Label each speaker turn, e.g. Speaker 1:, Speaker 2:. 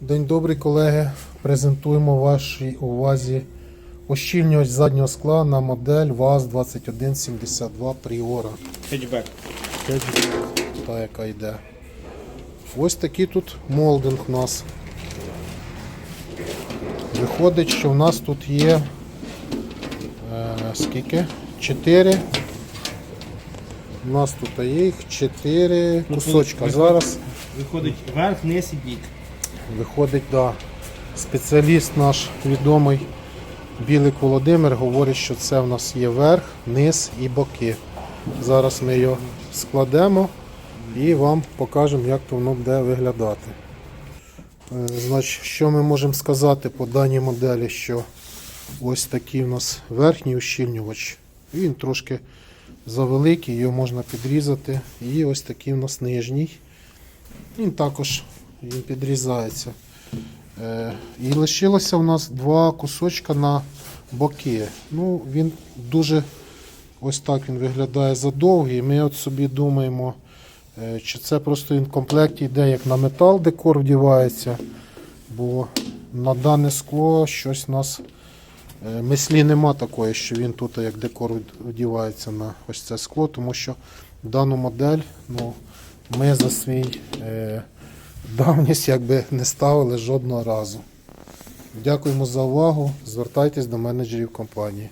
Speaker 1: День добрий, колеги. Презентуємо вашій увазі ощільнювач заднього скла на модель ВАЗ-2172 Priora.
Speaker 2: Хетчбек.
Speaker 1: Та, яка йде. Ось такий тут молдинг у нас. Виходить, що в нас тут є е, скільки? 4. У нас тут є їх 4 кусочка.
Speaker 2: виходить-
Speaker 1: Зараз
Speaker 2: Виходить верх, низ і бік.
Speaker 1: Виходить, да. Спеціаліст наш відомий Білик Володимир говорить, що це в нас є верх, низ і боки. Зараз ми його складемо і вам покажемо, як то воно буде виглядати. Е, Значить, що ми можемо сказати по даній моделі, що ось такий у нас верхній ущільнювач. Він трошки завеликий, його можна підрізати. І ось такий у нас нижній. Він також він підрізається. Е, і лишилося у нас два кусочка на боки. Ну, він дуже ось так він виглядає задовгий. Ми от собі думаємо, е, чи це просто він в комплекті йде як на метал декор вдівається. Бо на дане скло щось у нас е, мислі нема такої, що він тут як декор вдівається на ось це скло, тому що дану модель ну, ми за свій давність якби не ставили жодного разу. Дякуємо за увагу. Звертайтесь до менеджерів компанії.